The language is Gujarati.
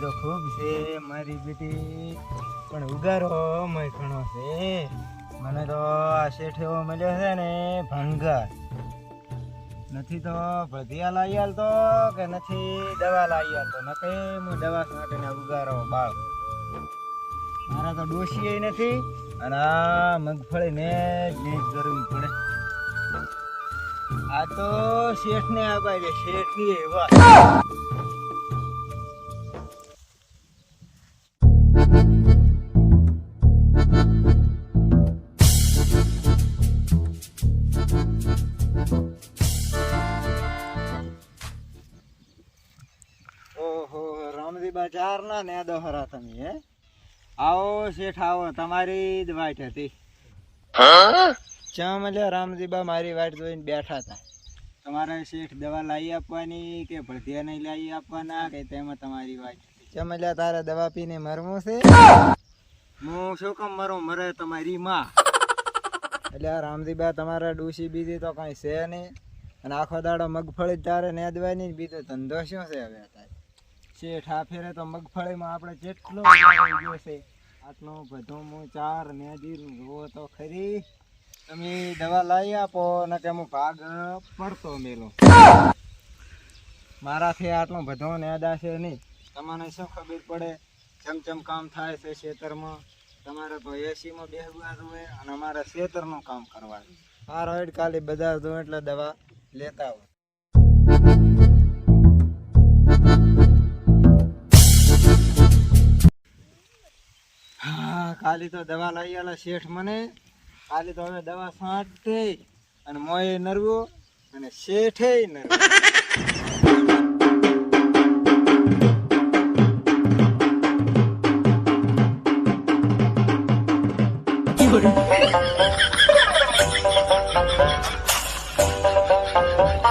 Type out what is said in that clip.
તો ખૂબ છે, મારી બેટી. પણ ઉગારો મય ઘણો છે. મને તો આ શેઠ એવો મળ્યો છે ને, ભંગાર. નથી તો ભધિયા લાવી હાલતો કે નથી દવા લાવી હાલતો નથી હું દવા છાંટીને ઉગારો બાળ. મારા તો ડોશીએ નથી અને આ મગફળી ને જ જરૂર પડે. આ તો શેઠ ને આપાય છે શેઠની એવા ઓહો રામજીબા ચાર ના ને દોહરા તમે હે? આવો શેઠ આવો. તમારી જ વાટ હતી. ચમ એટલે રામજીબા મારી વાટ જોઈને બેઠા હતા. તમારે શેઠ દવા લાવી આપવાની કે ભળધિયા નહીં લાવી આપવાના કે તેમાં તમારી વાટ ચમ એટલે તારે દવા પીને મરવું છે? હું શું કામ મરું મરે તમારી માં. એટલે આ રામજીબા તમારા ડૂસી બીજી તો કઈ છે નહીં. અને આખો દાડો મગફળી તારે ને બીજો ધંધો શું છે હવે અત્યારે? શેઠ આ ફેરે તો મગફળીમાં આપણે જેટલો છે, આટલો બધો હું ચાર નેદી જુઓ તો ખરી. તમે દવા લાવી આપો ને કે હું ભાગ પડતો મેલો. મારાથી આટલો બધો નેદા છે નહીં. તમને શું ખબર પડે? ચમ ચમ કામ થાય છે ખેતરમાં તમારે તો એસીમાં બેસવા હોય અને અમારે ખેતરનું કામ કરવાનું. આ રોડ કાલે બધા જો એટલે દવા લેતા હોય. હા, ખાલી તો દવા લઈ આલા શેઠ મને. ખાલી તો હવે દવા છાંટે અને મોય નરવો અને શેઠે નરવો. Buddha.